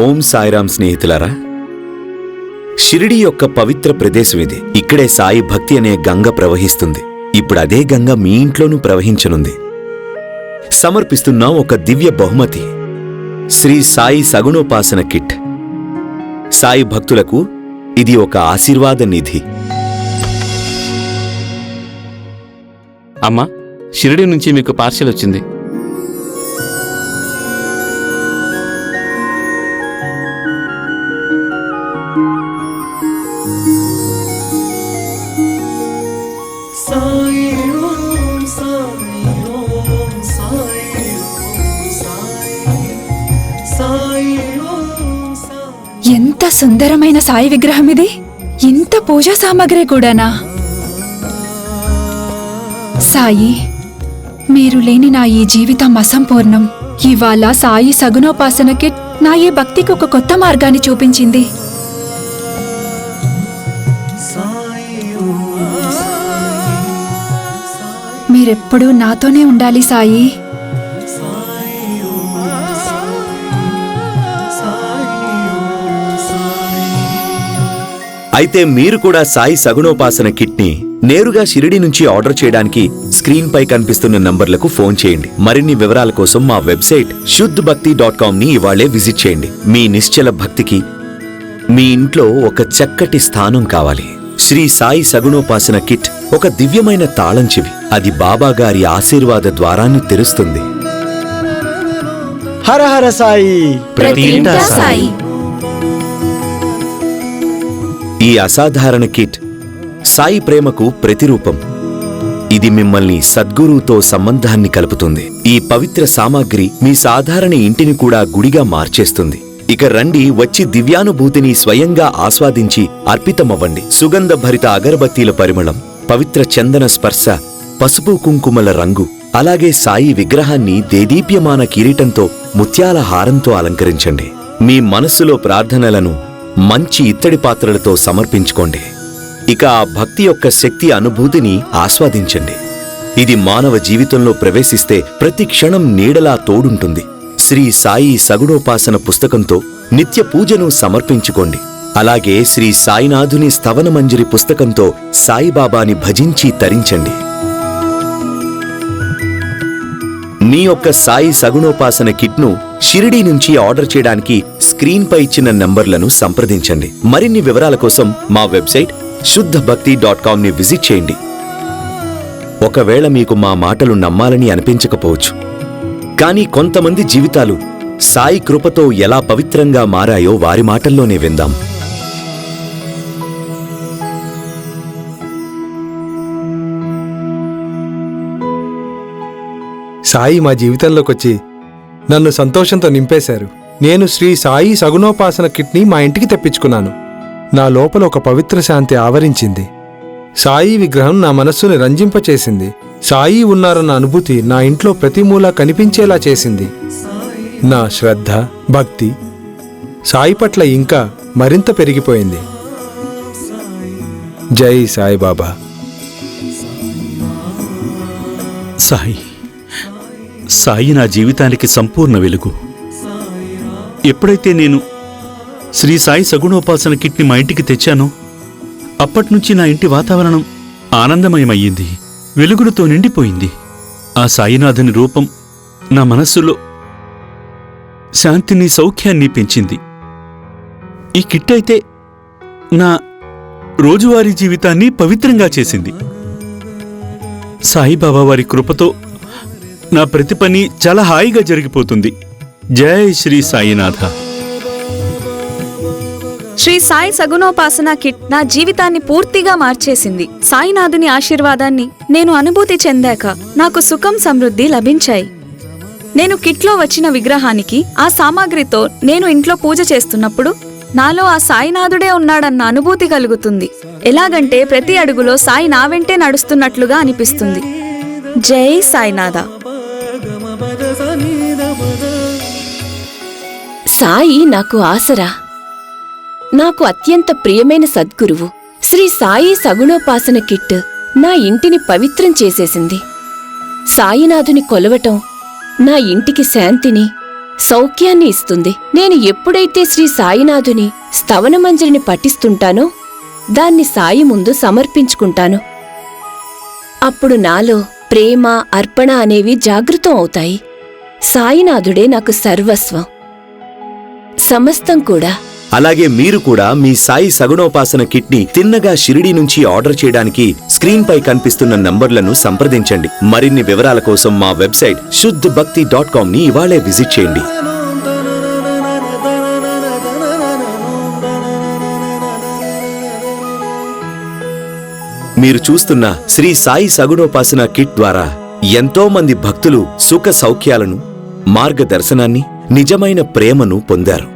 ఓం సాయిరాం స్నేహితులారా? షిరిడి యొక్క పవిత్ర ప్రదేశం ఇది. ఇక్కడే సాయి భక్తి అనే గంగ ప్రవహిస్తుంది. ఇప్పుడు అదే గంగ మీ ఇంట్లోనూ ప్రవహించనుంది. సమర్పిస్తున్నాం ఒక దివ్య బహుమతి శ్రీ సాయి సగుణోపాసన కిట్. సాయి భక్తులకు ఇది ఒక ఆశీర్వాద నిధి. అమ్మా షిరిడి నుంచి మీకు పార్సెల్ వచ్చింది. ఎంత సుందరమైన సాయి విగ్రహం ఇది. ఇంత పూజా సామాగ్రి కూడానా? సాయి మీరు లేని నా ఈ జీవితం అసంపూర్ణం. ఇవాళ సాయి సగుణోపాసన కిట్ నా ఈ భక్తికి ఒక కొత్త మార్గాన్ని చూపించింది. మీరెప్పుడూ నాతోనే ఉండాలి సాయి. అయితే మీరు కూడా సాయి సగుణోపాసన కిట్ని నేరుగా షిరిడి నుంచి ఆర్డర్ చేయడానికి స్క్రీన్ పై కనిపిస్తున్న నంబర్లకు ఫోన్ చేయండి. మరిన్ని వివరాల కోసం మా వెబ్సైట్ శుద్ధ్ భక్తి డాట్ కామ్ని ఇవాళే విజిట్ చేయండి. మీ నిశ్చల భక్తికి మీ ఇంట్లో ఒక చక్కటి స్థానం కావాలి. శ్రీ సాయి సగుణోపాసన కిట్ ఒక దివ్యమైన తాళం చెవి. అది బాబా గారి ఆశీర్వాద ద్వారాన్ని తెరుస్తుంది. హర హర సాయి. ప్రతి ఇంటా సాయి. ఈ అసాధారణ కిట్ సాయి ప్రేమకు ప్రతిరూపం. ఇది మిమ్మల్ని సద్గురువుతో సంబంధాన్ని కలుపుతుంది. ఈ పవిత్ర సామాగ్రి మీ సాధారణ ఇంటిని కూడా గుడిగా మార్చేస్తుంది. ఇక రండి వచ్చి దివ్యానుభూతిని స్వయంగా ఆస్వాదించి అర్పితమవ్వండి. సుగంధ భరిత అగరబత్తీల పరిమళం పవిత్ర చందన స్పర్శ పసుపు కుంకుమల రంగు అలాగే సాయి విగ్రహాన్ని దేదీప్యమాన కిరీటంతో ముత్యాల హారంతో అలంకరించండి. మీ మనస్సులో ప్రార్థనలను మంచి ఇత్తడి పాత్రలతో సమర్పించుకోండి. ఇక ఆ భక్తి యొక్క శక్తి అనుభూతిని ఆస్వాదించండి. ఇది మానవ జీవితంలో ప్రవేశిస్తే ప్రతి క్షణం నీడలా తోడుంటుంది. శ్రీ సాయి సగుడోపాసన పుస్తకంతో నిత్య పూజను సమర్పించుకోండి. అలాగే శ్రీ సాయినాథుని స్తవన మంజరి పుస్తకంతో సాయిబాబాని భజించి తరించండి. మీ యొక్క సాయి సగుణోపాసన కిట్ను షిరిడీ నుంచి ఆర్డర్ చేయడానికి స్క్రీన్ పై ఇచ్చిన నంబర్లను సంప్రదించండి. మరిన్ని వివరాల కోసం మా వెబ్సైట్ శుద్ధ భక్తి డాట్ కామ్ని విజిట్ చేయండి. ఒకవేళ మీకు మా మాటలు నమ్మాలని అనిపించకపోవచ్చు. కానీ కొంతమంది జీవితాలు సాయి కృపతో ఎలా పవిత్రంగా మారాయో వారి మాటల్లోనే విందాం. సాయి మా జీవితంలోకొచ్చి నన్ను సంతోషంతో నింపేశారు. నేను శ్రీ సాయి సగుణోపాసన కిట్ని మా ఇంటికి తెప్పించుకున్నాను. నా లోపల ఒక పవిత్ర శాంతి ఆవరించింది. సాయి విగ్రహం నా మనస్సుని రంజింపచేసింది. సాయి ఉన్నారన్న అనుభూతి నా ఇంట్లో ప్రతి మూలా కనిపించేలా చేసింది. నా శ్రద్ధ భక్తి సాయి పట్ల ఇంకా మరింత పెరిగిపోయింది. జై సాయిబాబా. సాయి సాయి నా జీవితానికి సంపూర్ణ వెలుగు. ఎప్పుడైతే నేను శ్రీ సాయి సగుణోపాసన కిట్ని మా ఇంటికి తెచ్చానో అప్పటినుంచి నా ఇంటి వాతావరణం ఆనందమయమయ్యింది వెలుగులతో నిండిపోయింది. ఆ సాయినాథుని రూపం నా మనస్సులో శాంతిని సౌఖ్యాన్ని పెంచింది. ఈ కిట్ అయితే నా రోజువారీ జీవితాన్ని పవిత్రంగా చేసింది. సాయిబాబా వారి కృపతో నా ప్రతి పని చాలా హాయిగా జరిగిపోతుంది. జై శ్రీ సాయినాథ. శ్రీ సాయి సగుణోపాసన కిట్ నా జీవితాన్ని పూర్తిగా మార్చేసింది. సాయినాథుని ఆశీర్వాదాన్ని నేను అనుభూతి చెందాక నాకు సుఖం సమృద్ధి లభించాయి. నేను కిట్లో వచ్చిన విగ్రహానికి ఆ సామాగ్రితో నేను ఇంట్లో పూజ చేస్తున్నప్పుడు నాలో ఆ సాయినాథుడే ఉన్నాడన్న అనుభూతి కలుగుతుంది. ఎలాగంటే ప్రతి అడుగులో సాయి నా వెంటే నడుస్తున్నట్లుగా అనిపిస్తుంది. జై సాయినాథ. సాయి నాకు ఆసరా. నాకు అత్యంత ప్రియమైన సద్గురువు. శ్రీ సాయి సగుణోపాసన కిట్ నా ఇంటిని పవిత్రం చేసేసింది. సాయినాథుని కొలవటం నా ఇంటికి శాంతిని సౌఖ్యాన్ని ఇస్తుంది. నేను ఎప్పుడైతే శ్రీ సాయినాథుని స్తవనమంజరిని పఠిస్తుంటానో దాన్ని సాయి ముందు సమర్పించుకుంటాను. అప్పుడు నాలో ప్రేమ అర్పణ అనేవి జాగృతం అవుతాయి. సాయినాథుడే నాకు సర్వస్వం. సమస్తం కూడా. అలాగే మీరు కూడా మీ సాయి సగుణోపాసన కిట్ని తిన్నగా షిరిడి నుంచి ఆర్డర్ చేయడానికి స్క్రీన్ పై కనిపిస్తున్న నంబర్లను సంప్రదించండి. మరిన్ని వివరాల కోసం మా వెబ్సైట్ శుద్ధ్ భక్తి డాట్ కామ్ని ఇవాళే విజిట్ చేయండి. మీరు చూస్తున్న శ్రీ సాయి సగుణోపాసన కిట్ ద్వారా ఎంతో మంది భక్తులు సుఖ సౌఖ్యాలను మార్గదర్శనాన్ని నిజమైన ప్రేమను పొందారు.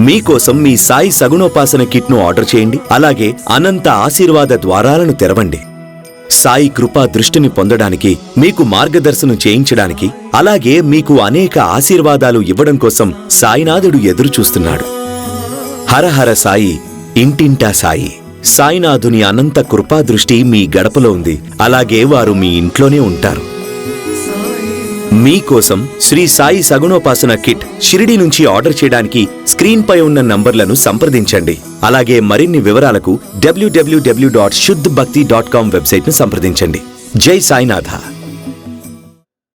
మీకోసం మీ సాయి సగుణోపాసన కిట్ను ఆర్డర్ చేయండి. అలాగే అనంత ఆశీర్వాద ద్వారాలను తెరవండి. సాయి కృపా దృష్టిని పొందడానికి మీకు మార్గదర్శనం చేయించడానికి అలాగే మీకు అనేక ఆశీర్వాదాలు ఇవ్వడం కోసం సాయినాథుడు ఎదురుచూస్తున్నాడు. హరహర సాయి ఇంటింటా సాయి. సాయినాథుని అనంత కృపా దృష్టి మీ గడపలో ఉంది. అలాగే వారు మీ ఇంట్లోనే ఉంటారు. మీకోసం శ్రీ సాయి సగుణోపాసన కిట్ షిరిడి నుంచి ఆర్డర్ చేయడానికి స్క్రీన్ పై ఉన్న నంబర్లను సంప్రదించండి. అలాగే మరిన్ని వివరాలకు డబ్ల్యూడబ్ల్యూడబ్ల్యూ డాట్ శుద్ధ్ భక్తి డాట్ కామ్ వెబ్సైట్ను సంప్రదించండి. జై సాయినాథ.